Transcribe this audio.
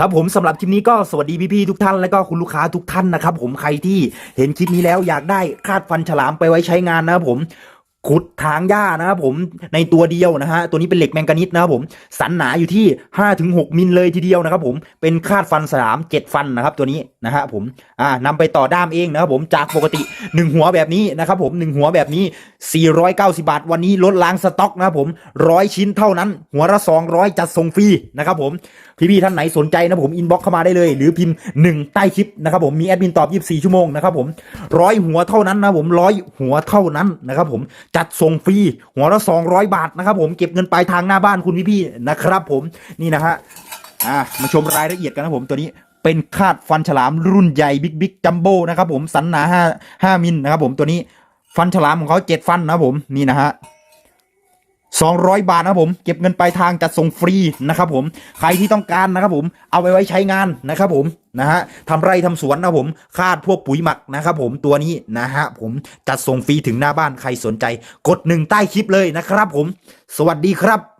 ครับผมสำหรับคลิปนี้ก็สวัสดีพี่ๆทุกท่านและก็คุณลูกค้าทุกท่านนะครับผมใครที่เห็นคลิปนี้แล้วอยากได้คาดฟันฉลามไปไว้ใช้งานนะครับผม ขุดทางหญ้านะครับผมในตัวเดียวนะฮะตัวนี้เป็นเหล็กแมงกานิสนะครับผมสันหนาอยู่ที่ 5-6 มิลเลยทีเดียวนะครับผมเป็นคาดฟันฉลาม7ฟันนะครับตัวนี้นะฮะผมอ่านำไปต่อด้ามเองนะครับผมจากปกติ 1 หัวแบบนี้นะครับผม1หัวแบบนี้ 490 บาท วันนี้ลดล้างสต็อกนะครับผมร้อยชิ้นเท่านั้น หัวละ 200 จัดส่งฟรีนะครับผมพี่ๆท่านไหนสนใจนะผมอินบ็อกเข้ามาได้เลย หรือพิมพ์หนึ่งใต้คลิปนะครับผมมีแอดมินตอบ 24 ชั่วโมงนะครับผมร้อยหัวเท่านั้นนะผมร้อยหัวเท่านั้นนะครับผมจัดส่งฟรีหัวละ200 บาทนะครับผมเก็บเงินปลายทางหน้าบ้านคุณพี่ๆนะครับ ผมนี่นะฮะอ่ามาชมรายละเอียดกันนะผมตัวนี้เป็นคาดฟันฉลามรุ่นใหญ่บิ๊กบิ๊กจัมโบ้นะครับผมสันหนา5 5มิลนะครับผมตัวนี้ฟันฉลามของเขา7ฟันนะผมนี่นะฮะ 200 บาทนะครับผม เก็บเงินปลายทางจัดส่งฟรีนะครับผม ใครที่ต้องการนะครับผม เอาไปไว้ใช้งานนะครับผมนะฮะทำไร่ทำสวนนะผม คาดพวกปุ๋ยหมักนะครับผมตัวนี้นะฮะผมจัดส่งฟรีถึงหน้าบ้านใครสนใจ กดหนึ่งใต้คลิปเลยนะครับผม สวัสดีครับ